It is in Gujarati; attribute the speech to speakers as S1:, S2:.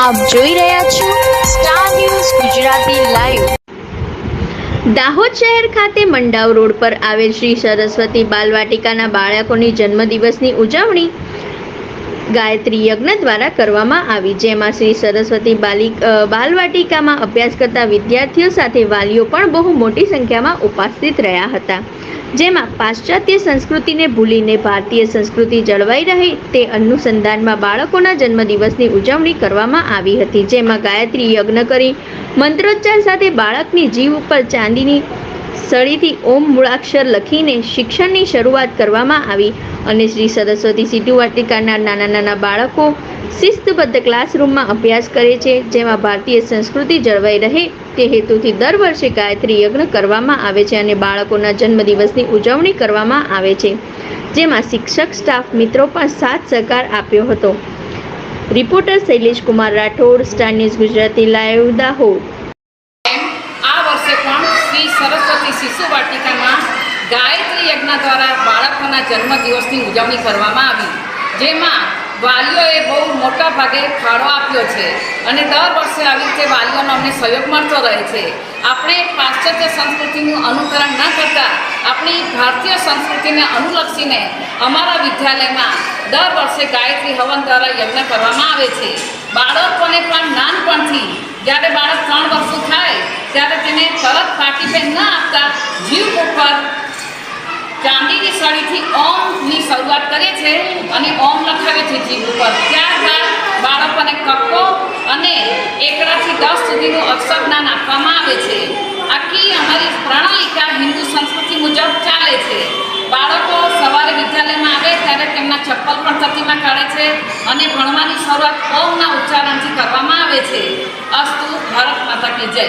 S1: આપ જોઈ રહ્યા છો star news Gujarati live
S2: Dahod શહેર ખાતે મંડાવ રોડ પર આવેલ શ્રી સરસ્વતી બાલવાટિકાના બાળકોની જન્મદિવસની ઉજવણી ગાયત્રી યજ્ઞ દ્વારા કરવામાં આવી, જેમાં શ્રી સરસ્વતી બાલિક બાલવાટિકામાં અભ્યાસ કરતા વિદ્યાર્થીઓ સાથે વાલીઓ પણ બહુ મોટી સંખ્યામાં ઉપસ્થિત રહ્યા હતા. જેમાં પાશ્ચાત્ય સંસ્કૃતિને ભૂલીને ભારતીય સંસ્કૃતિ જળવાઈ રહે તે અનુસંધાનમાં બાળકોના જન્મદિવસની ઉજવણી કરવામાં આવી હતી, જેમાં ગાયત્રી યજ્ઞ કરી, મંત્રોચ્ચાર સાથે બાળકની જીવ ઉપર ચાંદીની સળીથી ઓમ મૂળાક્ષર લખીને શિક્ષણની શરૂઆત કરવામાં આવી. અને શ્રી સરસ્વતી સિટુ વાટિકાના નાના નાના બાળકો શિસ્તબદ્ધ ક્લાસરૂમમાં અભ્યાસ કરે છે, જેમાં ભારતીય સંસ્કૃતિ જળવાઈ રહે તે હેતુથી દર વર્ષે ગાયત્રી યજ્ઞ કરવામાં આવે છે અને બાળકોના જન્મદિવસની ઉજવણી કરવામાં આવે છે. જેમાં શિક્ષક, સ્ટાફ, મિત્રો પણ સાથ સહકાર આપ્યો હતો. Reporter Shailesh Kumar Rathod, star news Gujarati, live Dahod.
S3: આ વર્ષે પણ શ્રી સરસ્વતી શિશુ વાટિકામાં ગાયત્રી દ્વારા બાળકોના જન્મદિવસની ઉજવણી કરવામાં આવી, જેમાં વાલીઓએ બહુ મોટા ભાગે ફાળો આપ્યો છે અને દર વર્ષે આવી રીતે વાલીઓનો અમને સહયોગ મળતો રહે છે. આપણે પાશ્ચાત્ય સંસ્કૃતિનું અનુકરણ ન કરતાં, આપણી ભારતીય સંસ્કૃતિને અનુલક્ષીને અમારા વિદ્યાલયમાં દર વર્ષે ગાયત્રી હવન દ્વારા યજ્ઞ કરવામાં આવે છે. બાળકોને પણ નાનપણથી, જ્યારે બાળક ત્રણ વર્ષનું થાય, ત્યારે તેને તરત પાટી પેન ન આપતા જીવ ચાંદીની સળીથી ઓમની શરૂઆત કરે છે અને ઓમ લખાવે છે જીભ ઉપર. ત્યારબાદ બાળકોને કક્કો અને એકડાથી દસ સુધીનું અક્ષર જ્ઞાન આપવામાં આવે છે. આખી અમારી પ્રણાલિકા હિન્દુ સંસ્કૃતિ મુજબ ચાલે છે. બાળકો સવારે વિદ્યાલયમાં આવે ત્યારે તેમના ચપ્પલ પણ થતીમાં કાઢે છે અને ભણવાની શરૂઆત ઓમના ઉચ્ચારણથી કરવામાં આવે છે. અસ્તુ, ભારત માતા કે જય.